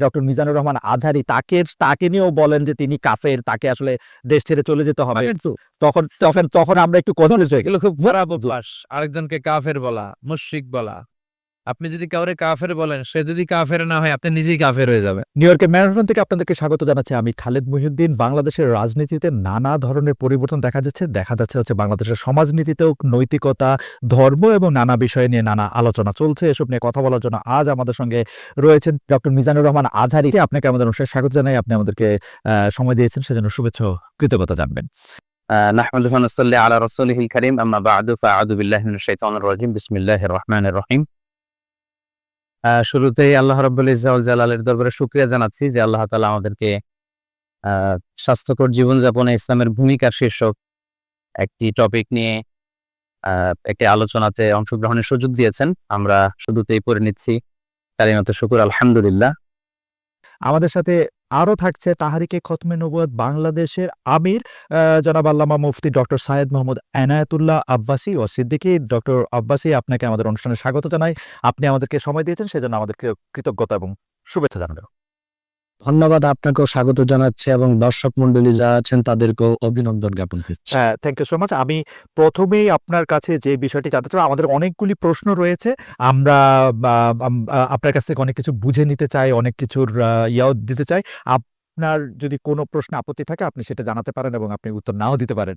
Doctor Mizanur Rahman Azhari তাকে তাকে নিয়েও বলেন যে তিনি কাফের তাকে আসলে দেশ ছেড়ে চলে যেতে হবে। তখন তখন তখন আমরা একটু কথা এগুলো খুব খারাপ অভ্যাস। আরেকজনকে কাফের বলা মুশিক বলা। আপনি যদি কাউরে কাফের বলেন সে যদি কাফের না হয় আপনি নিজেই কাফের হয়ে যাবেন নিউ ইয়র্কের ম্যারাথন থেকে আপনাদেরকে স্বাগত জানাচ্ছি আমি খালেদ মহিউদ্দিন বাংলাদেশের রাজনীতিতে নানা ধরনের পরিবর্তন দেখা যাচ্ছে দেখা যাচ্ছে হচ্ছে বাংলাদেশের সমাজনীতিতেও নৈতিকতা ধর্ম এবং নানা বিষয় নিয়ে নানা আলোচনা চলছে এসব নিয়ে কথা বলার জন্য আজ আমাদের সঙ্গে রয়েছেন ডক্টর মিজানুর রহমান আজহারি আপনাকে আমাদের অনুষ্ঠানে স্বাগত জানাই আপনি আমাদেরকে আহ, সময় দিয়েছেন সেজন্য শুভেচ্ছা ও কৃতজ্ঞতা জানবেন آه، نحمده ونصلي على رسوله الكريم أما بعد فأعوذ بالله من الشيطان الرجيم بسم الله الرحمن الرحيم আহ, শুরুতেই আল্লাহ রব্বুল ইজাউল জালালের দরবারে শুক্রিয়া জানাচ্ছি যে আল্লাহ তালা আমাদেরকে স্বাস্থ্যকর জীবনযাপনে ইসলামের ভূমিকা শীর্ষক একটি টপিক নিয়ে একটি আলোচনাতে অংশগ্রহণের সুযোগ দিয়েছেন। আমরা শুরুতেই পড়ে নিচ্ছি। কালিমাতে শুকুর, আলহামদুলিল্লাহ। আমাদের সাথে আরও থাকছে তাহারিকে খতমে নবুয়াদ বাংলাদেশের আমির জনাব আল্লামা মুফতি ডক্টর সায়েদ মোহাম্মদ এনায়তুল্লাহ আব্বাসি ও সিদ্দিকি। ডক্টর আব্বাসি, আপনাকে আমাদের অনুষ্ঠানে স্বাগত জানাই। আপনি আমাদেরকে সময় দিয়েছেন, সেজন্য আমাদেরকে কৃতজ্ঞতা এবং শুভেচ্ছা জানাবেন। ধন্যবাদ আপনাকেও স্বাগত জানাচ্ছি এবং দর্শক মন্ডলী যারা আছেন, তাদেরকেও অভিনন্দন জ্ঞাপন করছি। হ্যাঁ থ্যাংক ইউ সো মাচ আমি প্রথমেই আপনার কাছে যে বিষয়টি জানতে চাই, আমাদের অনেকগুলি প্রশ্ন রয়েছে। আমরা আপনার কাছ থেকে অনেক কিছু বুঝে নিতে চাই, অনেক কিছুর ইয়াও দিতে চাই। আপনার যদি কোনো প্রশ্ন আপত্তি থাকে, আপনি সেটা জানাতে পারেন এবং আপনি উত্তর নাও দিতে পারেন।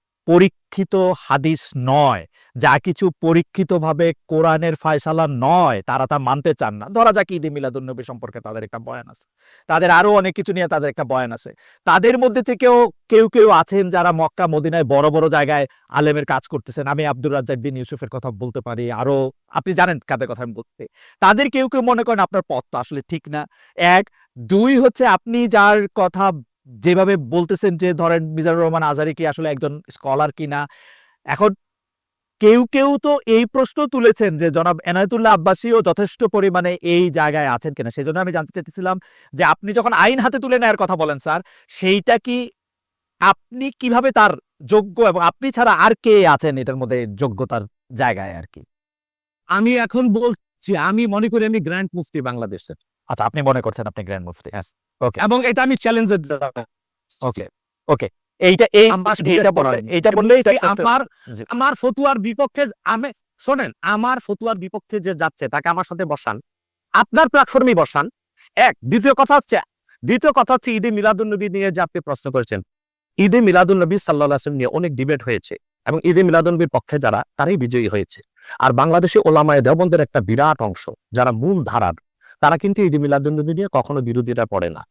পরীক্ষিত হাদিস নয়। যা কিছু পরীক্ষিতভাবে কোরআনের ফায়সালা নয়, তারা তা মানতে চান না। ধরা যাক ঈদে মিলাদুন্নবী সম্পর্কে তাদের একটা বয়ান আছে। তাদের আরও অনেক কিছু নিয়ে তাদের একটা বয়ান আছে। তাদের মধ্যে থেকেও কেউ কেউ আছেন যারা মক্কা, মদিনায় বড় বড় জায়গায় আলেমের কাজ করতেছেন। আমি আব্দুর রাজ্জাক বিন ইউসুফের কথা বলতে পারি। আরও আপনি জানেন কাদের কথা আমি বলতে। তাদের কেউ কেউ মনে করেন আপনার পথ তো আসলে ঠিক না। এক, দুই হচ্ছে আপনি যার কথা যেভাবে বলতেছেন যে ধরেন মিজানুর রহমান আজারি কি আসলে একজন স্কলার কিনা? এখন কেউ কেউ তো এই প্রশ্ন তুলেছেন যে জনাব এনায়তুল্লাহ আব্বাসীও যথেষ্ট পরিমাণে এই জায়গায় আছেন কিনা? সেই জন্য আমি জানতে চাইতেছিলাম যে আপনি যখন আইন হাতে তুলে নেওয়ার কথা বলেন স্যার সেইটা কি আপনি কীভাবে তার যোগ্য এবং আপনি ছাড়া আর কে আছেন এটার মধ্যে যোগ্যতার জায়গায় আর কি? আমি এখন বলছি আমি মনে করি আমি গ্র্যান্ড মুফতি বাংলাদেশের। আচ্ছা আপনি মনে করছেন আপনি গ্র্যান্ড মুফতি ওকে এবং এটা আমি চ্যালেঞ্জের ওকে ওকে এইটা এই এইটা বললে এইটা বললে এটা আমার আমার ফতুয়ার বিপক্ষে আমি শোনেন আমার ফতুয়ার বিপক্ষে যে যাচ্ছে তাকে আমার সাথে বসান। আপনার প্ল্যাটফর্মে বসান। এক দ্বিতীয় কথা হচ্ছে দ্বিতীয় কথা হচ্ছে ঈদে মিলাদুন্নবী নিয়ে যে আপনি প্রশ্ন করেছেন। ঈদে মিলাদুন্নবী সাল্লাহ আসলাম নিয়ে অনেক ডিবেট হয়েছে। এবং ঈদে মিলাদুন্নবীর পক্ষে যারা তারাই বিজয়ী হয়েছে। আর বাংলাদেশে ওলামায়ে দেওবন্দের একটা বিরাট অংশ যারা মূল ধারার তারা কিন্তু ঈদে মিলাদুন্নবী নিয়ে কখনো বিরোধিতা করে না।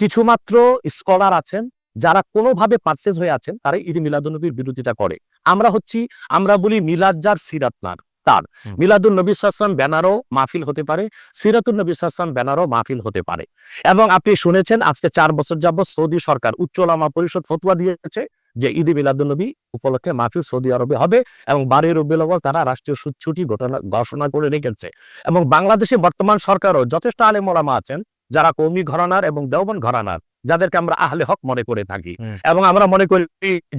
কিছু মাত্র স্কলার আছেন যারা কোনোভাবে পার্সেস হয়ে আছেন তারা ঈদ মিলাদুন্নবীর বিরোধিতা করে। আমরা হচ্ছি আমরা বলি মিলাদ যার সিরাত নার তার। মিলাদুল নবী সাল্লাম ব্যানারও মাহফিল হতে পারে সিরাতুল নবী সাল্লাম ব্যানারও মাহফিল হতে পারে। এবং আপনি শুনেছেন আজকে চার বছর যাবত সৌদি সরকার উচ্চ ওলামা পরিষদ ফতুয়া দিয়েছে যে ঈদ মিলাদুল নবী উপলক্ষে মাহফিল সৌদি আরবে হবে এবং বারোই রবিউল আউয়াল তারা রাষ্ট্রীয় ছুটি ঘটনা ঘোষণা করে রেখেছে। এবং বাংলাদেশে বর্তমান সরকারও যথেষ্ট আলেম ওলামা আছেন যারা কৌমি ঘরানার এবং দেওবন ঘরানার। যাদেরকে আমরা আহলে হক মনে করে থাকি। এবং আমরা মনে করি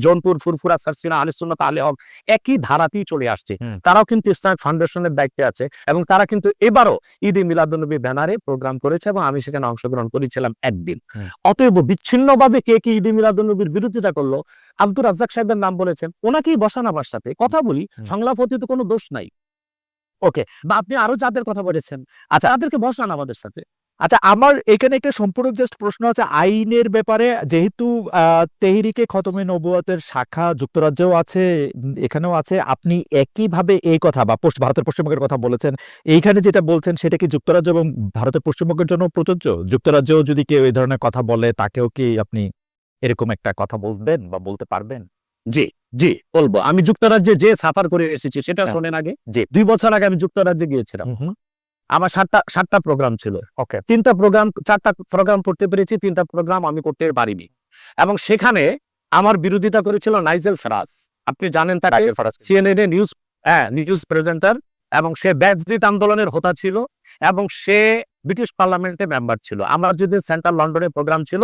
জোনপুর ফুরফুরা সারসিনা আহলে সুন্নাত আহলে হক একই ধারাতেই চলে আসছে। তারাও কিন্তু ইসলামিক ফাউন্ডেশনের দায়িত্বে আছে এবং তারা কিন্তু এবারও ঈদ মিলাদুন্নবী ব্যানারে প্রোগ্রাম করেছে এবং আমি সেখানে অংশগ্রহণ করেছিলাম একদিন। অতএব বিচ্ছিন্নভাবে কে কি ঈদ মিলাদুন্নবীর বিরোধিতা করল? আব্দুর রাজ্জাক সাহেবের নাম বলেছেন। ওনাকেই বসান আমার সাথে। কথা বলি। সংলাপ হতে তো কোনো দোষ নাই। ওকে বা আপনি আরও যাদের কথা বলেছেন। আচ্ছা তাদেরকে বসান আমাদের সাথে। আচ্ছা আমার এখানে একটা সম্পূর্ণ জাস্ট প্রশ্ন আছে। আইনের ব্যাপারে যেহেতু তেহরিকে খতমে নবুয়াতের শাখা যুক্তরাজ্যেও আছে এখানেও আছে আপনি একইভাবে এই কথা বা পশ্চিম ভারতের পশ্চিমবঙ্গের কথা বলেছেন এইখানে যেটা বলছেন সেটা কি যুক্তরাজ্য এবং ভারতের পশ্চিমবঙ্গের জন্য প্রযোজ্য? যুক্তরাজ্যেও যদি কেউ এই ধরনের কথা বলে তাকেও কি আপনি এরকম একটা কথা বলবেন বা বলতে পারবেন? জি জি বলব। আমি যুক্তরাজ্যে যে সাফার করে এসেছি সেটা হ্যাঁ। শোনেন আগে। জি। দুই বছর আগে আমি যুক্তরাজ্যে গিয়েছিলাম। আমার সাতটা সাতটা প্রোগ্রাম ছিল। ওকে তিনটা প্রোগ্রাম চারটা প্রোগ্রাম করতে পেরেছি তিনটা প্রোগ্রাম আমি করতে পারিনি। এবং সেখানে আমার বিরোধিতা করেছিল নাইজেল ফেরাজ। আপনি জানেন তার সিএনএন এ নিউজ হ্যাঁ নিউজ প্রেজেন্টার এবং সে ব্যাজিত আন্দোলনের হোতা ছিল। এবং সে ব্রিটিশ পার্লামেন্টে মেম্বার ছিল। আমার যদি সেন্ট্রাল লন্ডনে প্রোগ্রাম ছিল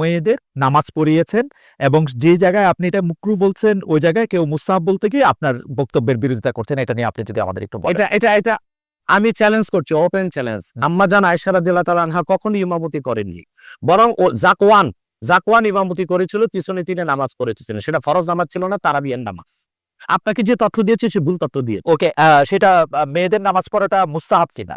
মেয়েদের নামাজ পড়িয়েছেন এবং যে জায়গায় আপনি এটা মুকরু বলছেন ওই জায়গায় কেউ মুসাহাব বলতে গিয়ে আপনার বক্তব্যের বিরোধিতা করছেন এটা নিয়ে আপনি যদি আমাদের একটু এটা এটা এটা আমি চ্যালেঞ্জ করছি ওপেন চ্যালেঞ্জ আম্মা জান আয়সা রাদিয়াল্লাহু তাআলা আনহা কখনো ইমামতি করেননি। বরং ও জাকওয়ান জাকওয়ান ইমামতি করেছিল পিছনে তিনি নামাজ পড়েছিলেন। সেটা ফরজ নামাজ ছিল না তারাবিয়ান নামাজ। আপনাকে যে তথ্য দিয়েছে সে ভুল তথ্য দিয়েছে। ওকে সেটা মেয়েদের নামাজ পড়াটা মুস্তাহাব কিনা?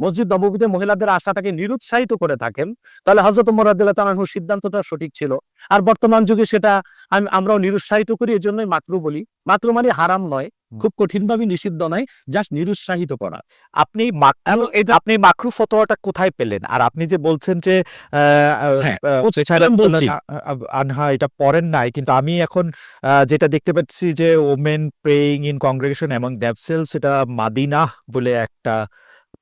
মসজিদ নববীতে মহিলাদের আশাটাকে নিরুৎসাহিত করে থাকেন। তাহলে হজরত মোরাদুল্লাহ তালাহুর সিদ্ধান্তটা সঠিক ছিল। আর বর্তমান যুগে সেটা আমি আমরাও নিরুৎসাহিত করি এই জন্যই মাকরু বলি। মাকরু মানে হারাম নয় খুব কঠিনভাবে নিষিদ্ধ নয় জাস্ট নিরুৎসাহিত করা। আপনি আপনি মাকরু ফতোয়াটা কোথায় পেলেন? আর আপনি যে বলছেন যে হ্যাঁ, আনহা এটা পড়েন নাই কিন্তু আমি এখন যেটা দেখতে পাচ্ছি যে ওমেন প্রেইং ইন কংগ্রেগেশন এবং দ্যাপসেলস সেটা মাদিনা বলে একটা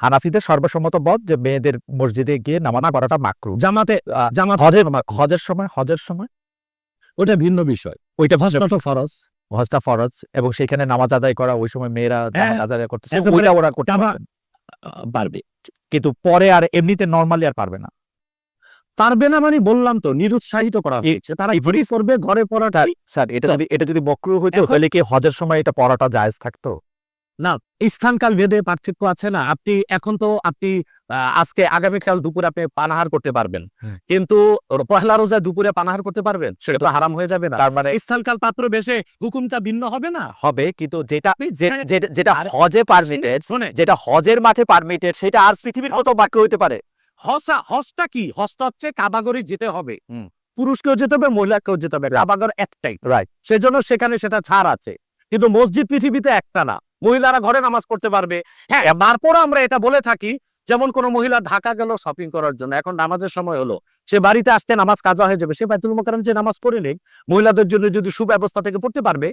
হানাফিদের সর্বসম্মত মত যে মেয়েদের মসজিদে গিয়ে নামাজ পড়াটা মাকরু জামাতে জামাত হজের হজের সময় হজের সময়? ওটা ভিন্ন বিষয়। ওইটা ভাষা ফরজ। হজটা ফরজ এবং সেখানে নামাজ আদায় করা ওই সময় মেয়েরা হ্যাঁ, নামাজ আদায় একেবারে ওইটা ওরা করতে পারবে কিন্তু পরে আর এমনিতে নর্মালি আর পারবে না। পারবে না মানে বললাম তো নিরুৎসাহিত করা হয়েছে। তারা ইফরি করবে ঘরে পড়াটা স্যার এটা যদি এটা যদি বক্রু হইতো তাহলে কি হজের সময় এটা পড়াটা জায়েজ থাকতো? না স্থানকাল ভেদে পার্থক্য আছে না। আপনি এখন তো আপনি আজকে আগামীকাল দুপুরে আপনি পানাহার করতে পারবেন। কিন্তু পহেলা রোজা দুপুরে পানাহার করতে পারবেন সেটা তো হারাম হয়ে যাবে না। তার মানে স্থানকাল পাত্র বেশে হুকুমটা ভিন্ন হবে না? হবে কিন্তু যেটা যেটা- হজে পারমিটেড শোনে। যেটা হজের মাঠে পারমিটেড সেটা আর পৃথিবীর কত বাক্য হইতে পারে। হসা হসটা কি? হসটা হচ্ছে কাবাগরে যেতে হবে। পুরুষকেও যেতে হবে মহিলাকেও যেতে হবে। কাবাগর একটাই। Right. সেজন্য সেখানে সেটা ছাড় আছে। কিন্তু মসজিদ পৃথিবীতে একটা না। মহিলারা ঘরে নামাজ পড়তে পারবে। হ্যাঁ তারপরে আমরা এটা বলে থাকি যেমন কোন মহিলা ঢাকা গেল শপিং করার জন্য এখন নামাজের সময় হলো সে বাড়িতে আসতে নামাজ কাজা হয়ে যাবে। সে বাইতুল মোকাররম যে নামাজ পড়ে নেই মহিলাদের জন্য যদি সুব্যবস্থা থেকে পড়তে পারবে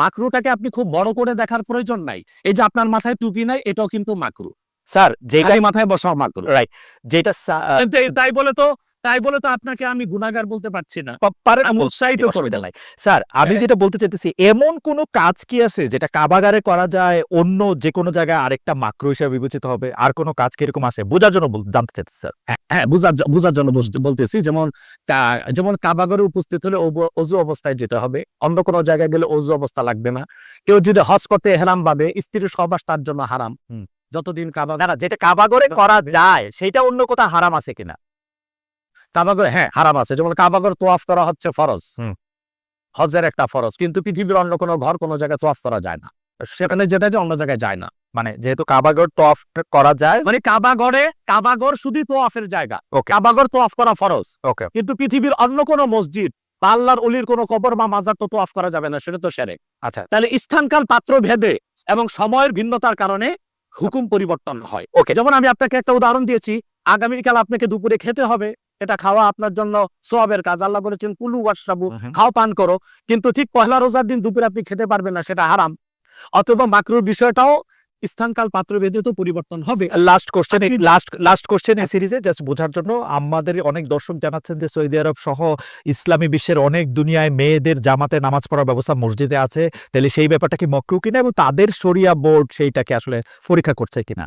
মাকরুটাকে আপনি খুব বড় করে দেখার প্রয়োজন নাই। এই যে আপনার মাথায় টুপি নাই এটাও কিন্তু মাকরু। স্যার যেটা খালি মাথায় বসাও মাকরু। রাইট যেটা তাই বলে তো তাই বলে তো আপনাকে আমি গুনাহগার বলতে পারছি না। পারেন আমি উৎসাহিত অসুবিধা নাই। স্যার আমি হ্যাঁ। যেটা বলতে চাইতেছি এমন কোন কাজ কি আছে যেটা কাবাগারে করা যায় অন্য যে কোনো জায়গায় আরেকটা মাকরু হিসেবে বিবেচিত হবে? আর কোনো কাজ কি এরকম আছে? বোঝার জন্য জানতে চাইতেছি স্যার। হ্যাঁ বুঝার জ- বুঝার জন্য বলতেছি যেমন যেমন কাবাগরে উপস্থিত হলে অজু অবস্থায় যেতে হবে। অন্য কোনো জায়গায় গেলে অজু অবস্থা লাগবে না। কেউ যদি হজ করতে হেরাম ভাবে স্ত্রীর সহবাস তার জন্য হারাম। যতদিন কাবা যেটা কাবাগরে করা যায় সেটা অন্য কোথাও হারাম আছে কিনা? কাবাগর হ্যাঁ হারাম আছে। যেমন কাবাগর তোয়াফ করা হচ্ছে ফরজ। হজের একটা ফরজ। কিন্তু পৃথিবীর অন্য কোনো ঘর কোনো জায়গায় তোয়াফ করা যায় না। সেখানে যেটা যে অন্য জায়গায় যায় না। মানে যেহেতু কাবাগর টফ করা যায় মানে কাবাগরে কাবাগর শুধু তোয়াফের জায়গা। কাবাগর তোয়াফ করা ফরজ। ওকে কিন্তু পৃথিবীর অন্য কোনো মসজিদ বা আল্লাহর অলির কোনো কবর বা মাজার তো তোয়াফ করা যাবে না সেটা তো সেরে আচ্ছা। তাহলে স্থানকাল পাত্র ভেদে এবং সময়ের ভিন্নতার কারণে হুকুম পরিবর্তন হয়। ওকে যেমন আমি আপনাকে একটা উদাহরণ দিয়েছি আগামীকাল আপনাকে দুপুরে খেতে হবে। এটা খাওয়া আপনার জন্য সোয়াবের কাজ। আল্লাহ বলেছেন কুলু ওয়াশরাবু খাও পান করো। কিন্তু ঠিক পহেলা রোজার দিন দুপুরে আপনি খেতে পারবেন না সেটা হারাম। অথবা মাকরুর বিষয়টাও স্থানকাল পাত্র ভেদে তো পরিবর্তন হবে। Last question last last question এই সিরিজে জাস্ট বোঝার জন্য আমাদের অনেক দর্শক জানাচ্ছেন যে সৌদি আরব সহ ইসলামী বিশ্বের অনেক দুনিয়ায় মেয়েদের জামাতে নামাজ পড়ার ব্যবস্থা মসজিদে আছে। তাহলে সেই ব্যাপারটা কি মকরু কিনা এবং তাদের শরিয়া বোর্ড সেইটাকে আসলে পরীক্ষা করছে কিনা?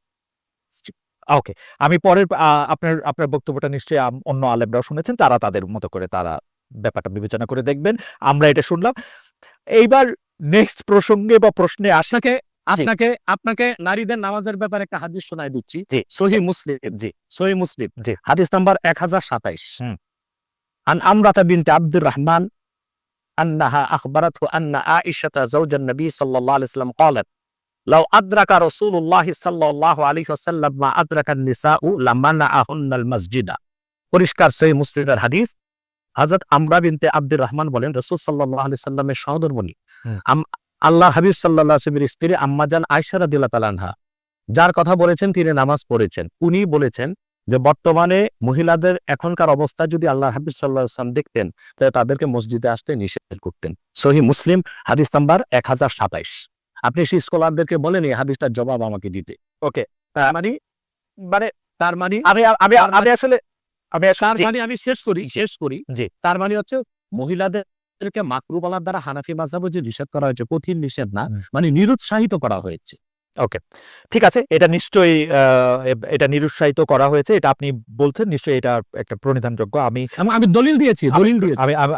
ওকে আমি পরের আহ, আপনার আপনার বক্তব্যটা নিশ্চয়ই আম- অন্য আলেমরাও শুনেছেন তারা তাদের মতো করে তারা ব্যাপারটা বিবেচনা করে দেখবেন আমরা এটা শুনলাম এইবার নেক্সট প্রসঙ্গে বা প্রশ্নে আসা আপনাকে আপনাকে আপনাকে নারীদের নামাজের ব্যাপারে একটা হাদিস শোনাই দিচ্ছি জি। সহি মুসলিম জি। সহি মুসলিম জি। হাদিস নাম্বার এক হাজার সাতাইশ হুম। عن أمرة بنت عبد الرحمن أنها أخبرته أن عائشة زوج النبي صلى الله عليه وسلم قالت লাউ আদ্রাকা সাল্লাহ আলী আদ্রাকা মসজিদা। পরিষ্কার মুসলিমের হাদিস। হাজরত আমরা বিনতে আব্দুর রহমান বলেন রসুল সাল্লাহ আলি সাল্লামের হ্যাঁ। আল্লাহ হাবিব সাল্লাহ স্ত্রী আম্মাজান আয়সারা দিল্লা তালানহা যার কথা বলেছেন তিনি নামাজ পড়েছেন। উনি বলেছেন যে বর্তমানে মহিলাদের এখনকার অবস্থা যদি আল্লাহ হাবিব সাল্লাহ সাল্লাম দেখতেন তাহলে তাদেরকে মসজিদে আসতে নিষেধ করতেন। সহি মুসলিম হাদিস নাম্বার এক হাজার সাতাইশ। আপনি সেই স্কলারদেরকে বলেন এই হাদিসটার জবাব আমাকে দিতে। ওকে তার মানে? মানে তার মানে? আমি আমি আমি আসলে আমি আসলে তার মানে আমি শেষ করি শেষ করি। জি। তার মানে হচ্ছে মহিলাদেরকে মাকরু বলার দ্বারা হানাফি যে নিষেধ করা হয়েছে কঠিন নিষেধ না মানে নিরুৎসাহিত করা হয়েছে। ঠিক আছে এটা নিশ্চয়ই আহ, এটা নিরুৎসাহিত করা হয়েছে এটা আপনি বলছেন নিশ্চয়ই এটা একটা প্রণিধানযোগ্য। আমি আমি- আমি দলিল দিয়েছি দলিল দিয়েছি। আমি আমি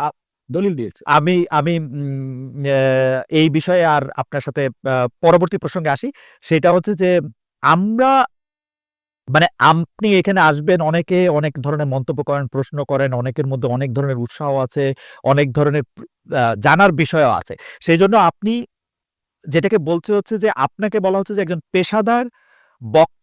দলিল দিয়েছি। আমি আমি এই বিষয়ে আর আপনার সাথে পরবর্তী প্রসঙ্গে আসি। সেটা হচ্ছে যে, আমরা মানে আপনি এখানে আসবেন, অনেকে অনেক ধরনের মন্তব্য করেন, প্রশ্ন করেন, অনেকের মধ্যে অনেক ধরনের উৎসাহ আছে, অনেক ধরনের জানার বিষয়ও আছে। সেই জন্য আপনি যেটাকে বলছে হচ্ছে যে, আপনাকে বলা হচ্ছে যে, একজন পেশাদার বক্তা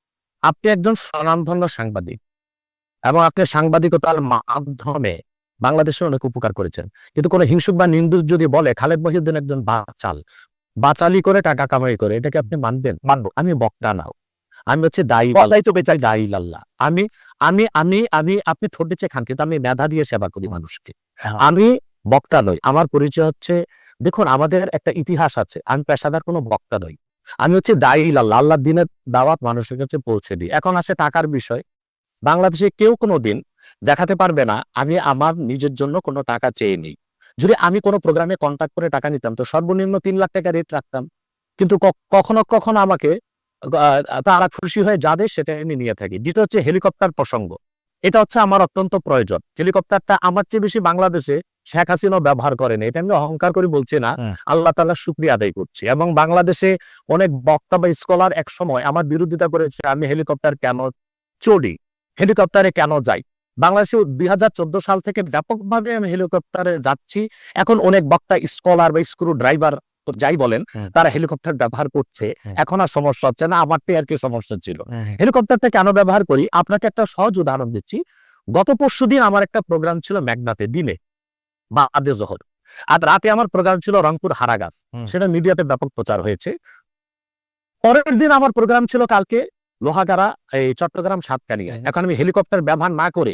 আপনি একজন স্বনামধন্য সাংবাদিক এবং আপনি সাংবাদিকতার মাধ্যমে বাংলাদেশে অনেক উপকার করেছেন। কিন্তু কোনো হিংসুক বা নিন্দুক যদি বলে খালেদ মহিউদ্দিন একজন বাচাল বাচালি করে টাকা কামাই করে এটাকে আপনি মানবেন? মানবো। আমি বক্তা নাও আমি হচ্ছে দায়ী। কথাই তো বেচাই দায়ী আল্লাহ আমি আমি আমি আমি আপনি ছোটে চেয়ে খান কিন্তু আমি মেধা দিয়ে সেবা করি মানুষকে। হ্যাঁ। আমি বক্তা নই। আমার পরিচয় হচ্ছে দেখুন আমাদের একটা ইতিহাস আছে। আমি পেশাদার কোনো বক্তা নই। আমি হচ্ছে দায়ী আল্লাহ দিনের দাওয়াত মানুষের কাছে পৌঁছে দিই। এখন আছে টাকার বিষয়। বাংলাদেশে কেউ কোনো দিন দেখাতে পারবে না, আমি আমার নিজের জন্য কোনো টাকা চেয়ে নিই। যদি আমি কোনো প্রোগ্রামে কন্ট্যাক্ট করে টাকা নিতাম, তো সর্বনিম্ন তিন লাখ টাকা রেট রাখতাম। কিন্তু কখনো কখনো আমাকে তারা খুশি হয়ে যাদের সেটা আমি নিয়ে থাকি। দ্বিতীয় হচ্ছে হেলিকপ্টার প্রসঙ্গ। এটা হচ্ছে আমার অত্যন্ত প্রয়োজন। হেলিকপ্টারটা আমার চেয়ে বেশি বাংলাদেশে শেখ হাসিনাও ব্যবহার করেন এটা আমি অহংকার করে বলছি না। আল্লাহ তাআলা শুক্রিয়া আদায় করছি। এবং বাংলাদেশে অনেক বক্তা বা স্কলার এক সময় আমার বিরোধিতা করেছে আমি হেলিকপ্টার কেন চড়ি? হেলিকপ্টারে কেন যাই? বাংলাদেশে দুই হাজার চোদ্দ সাল থেকে ব্যাপকভাবে আমি হেলিকপ্টারে যাচ্ছি। এখন অনেক বক্তা স্কলার বা স্ক্রু ড্রাইভার যাই বলেন তারা হেলিকপ্টার ব্যবহার করছে। এখন আর সমস্যা হচ্ছে না আমারটাই আর কি সমস্যা ছিল। হেলিকপ্টারটা কেন ব্যবহার করি? আপনাকে একটা সহজ উদাহরণ দিচ্ছি। গত পরশু দিন আমার একটা প্রোগ্রাম ছিল মেঘনাতে দিনে বা আদে জহর। আর রাতে আমার প্রোগ্রাম ছিল রংপুর হারাগাছ। সেটা মিডিয়াতে ব্যাপক প্রচার হয়েছে। পরের দিন আমার প্রোগ্রাম ছিল কালকে লোহাগাড়া এই চট্টগ্রাম সাতকানিয়া এখন আমি হেলিকপ্টার ব্যবহার না করে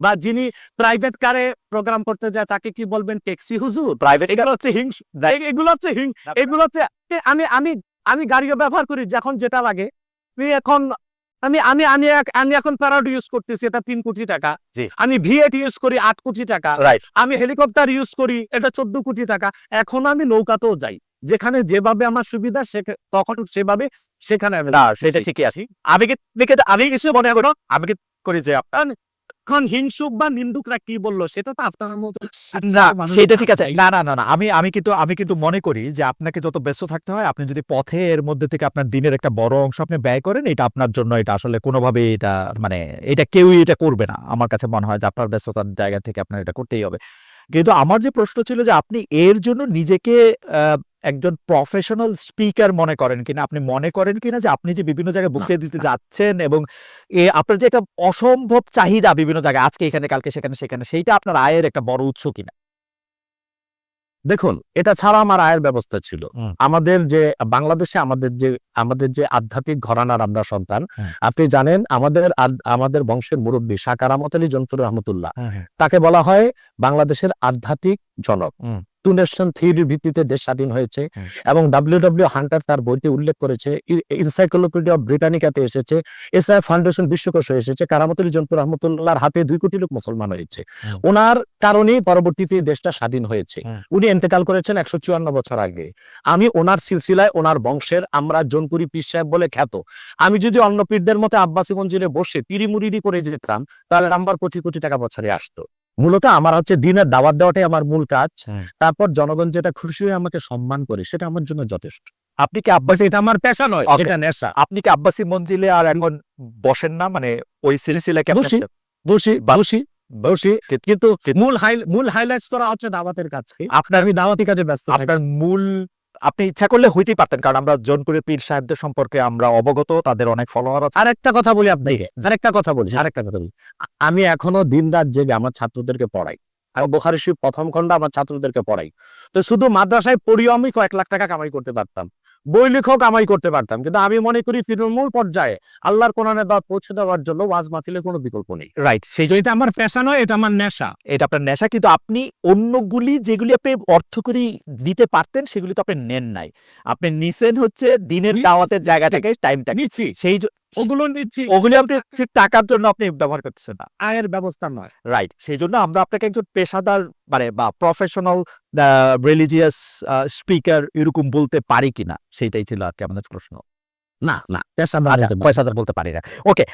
বা যিনি প্রাইভেট কারে প্রোগ্রাম করতে যায় তাকে কি বলবেন? ট্যাক্সি হুজুর? প্রাইভেট এগুলো হচ্ছে হিংস এগুলো হচ্ছে হিং এগুলো হচ্ছে আমি আমি আমি গাড়িও ব্যবহার করি যখন যেটা লাগে। এখন আমি আমি আমি আমি এখন প্যারাড ইউজ করতেছি এটা তিন কোটি টাকা। আমি ভিএট ইউজ করি আট কোটি টাকা। আমি হেলিকপ্টার ইউজ করি এটা চোদ্দ কোটি টাকা। এখন আমি নৌকাতেও যাই। যেখানে যেভাবে আমার সুবিধা তখন সেভাবে সেখানে আমি সেটা ঠিকই আছি। আমি কি আমি কিছু মনে করো? কি করি যে আপনার এখন হিংসুক বা নিন্দুকরা কি বলল সেটা তো আপনার মতো না সেটা ঠিক আছে। না না না না আমি আমি কিন্তু আমি কিন্তু মনে করি যে আপনাকে যত ব্যস্ত থাকতে হয় আপনি যদি পথে এর মধ্যে থেকে আপনার দিনের একটা বড় অংশ আপনি ব্যয় করেন এটা আপনার জন্য এটা আসলে কোনোভাবে এটা মানে এটা কেউই এটা করবে না। আমার কাছে মনে হয় যে আপনার ব্যস্ততার জায়গা থেকে আপনার এটা করতেই হবে। কিন্তু আমার যে প্রশ্ন ছিল যে আপনি এর জন্য নিজেকে আহ, একজন প্রফেশনাল স্পিকার মনে করেন কিনা আপনি মনে করেন কিনা যে আপনি যে বিভিন্ন জায়গায় বক্তৃতা দিতে যাচ্ছেন এবং এ আপনার যে একটা অসম্ভব চাহিদা বিভিন্ন জায়গায় আজকে এখানে কালকে সেখানে সেখানে সেইটা আপনার আয়ের একটা বড় উৎস কিনা? দেখুন এটা ছাড়া আমার আয়ের ব্যবস্থা ছিল। আমাদের যে বাংলাদেশে আমাদের যে আমাদের যে আধ্যাত্মিক ঘরানার আমরা সন্তান আপনি জানেন আমাদের আমাদের বংশের মুরব্বী শাকার রহমত আলী রহমতুল্লাহ হ্যাঁ, তাকে বলা হয় বাংলাদেশের আধ্যাত্মিক জনক। টু নেশন থিওরির ভিত্তিতে দেশ স্বাধীন হয়েছে এবং ডাব্লিউ ডাব্লিউ হান্টার তার বইতে উল্লেখ করেছে ইনসাইক্লোপিডিয়া অফ ব্রিটানিকাতে এসেছে এসআই ফাউন্ডেশন বিশ্বকোষে এসেছে কারামত আলী জনপুর রহমতুল্লাহর হাতে দুই কোটি লোক মুসলমান হয়েছে। ওনার কারণেই পরবর্তীতে দেশটা স্বাধীন হয়েছে। উনি এন্তেকাল করেছেন একশো চুয়ান্ন বছর আগে। আমি ওনার সিলসিলায় ওনার বংশের আমরা জনপুরি পীর সাহেব বলে খ্যাত। আমি যদি অন্য পীরদের মতো আব্বাসি মঞ্জিরে বসে তিরিমুরিদি করে যেতাম তাহলে নাম্বার পঁচিশ কোটি টাকা বছরে আসতো। মূলত আমার হচ্ছে দিনের দাওয়াত দেওয়াটাই আমার মূল কাজ। তারপর জনগণ যেটা খুশি হয়ে আমাকে সম্মান করে সেটা আমার জন্য যথেষ্ট। আপনি কি আব্বাসি এটা আমার পেশা নয় এটা নেশা। আপনি কি আব্বাসি মঞ্জিলে আর এখন বসেন না? মানে ওই সিলসিলা বসি। বসি বসি বসি। কিন্তু মূল হাই মূল হাইলাইটস করা হচ্ছে দাওয়াতের কাজ আপনার আমি দাওয়াতি কাজে ব্যস্ত আপনার মূল আপনি ইচ্ছা করলে হইতেই পারতেন, কারণ আমরা জনপুরের পীর সাহেবদের সম্পর্কে আমরা অবগত, তাদের অনেক ফলোয়ার আছে। আর একটা কথা বলি আপনাকে, আরেকটা কথা বলি আর একটা কথা বলি। আমি এখনও দিন রাত জেগে আমার ছাত্রদেরকে পড়াই। আমি বোখারি প্রথম খন্ড আমার ছাত্রদেরকে পড়াই। তো শুধু মাদ্রাসায় পড়িও আমি কয়েক লাখ টাকা কামাই করতে পারতাম। বই লেখক আমাই করতে পারতাম। কিন্তু আমি মনে করি তৃণমূল পর্যায়ে আল্লাহর কোরআনে দাওয়াত পৌঁছে দেওয়ার জন্য ওয়াজ মাতিলে কোনো বিকল্প নেই। রাইট সেই জন্য এটা আমার পেশা নয় এটা আমার নেশা। এটা আপনার নেশা কিন্তু আপনি অন্যগুলি যেগুলি আপনি অর্থ করি দিতে পারতেন সেগুলি তো আপনি নেন নাই। আপনি নিছেন হচ্ছে দিনের দাওয়াতের জায়গা থেকে টাইমটা নিচ্ছি। সেই ওগুলো নিচ্ছি। ওগুলি আপনি টাকার জন্য আপনি ব্যবহার করতেছেন না। আয়ের ব্যবস্থা নয়। রাইট সেই জন্য আমরা আপনাকে একজন পেশাদার মানে বা প্রফেশনাল রিলিজিয়াস স্পিকার এরকম বলতে পারি কিনা? সেইটাই ছিল আর কি আমাদের প্রশ্ন। না না পেশা আচ্ছা পেশাদার বলতে পারি না। ওকে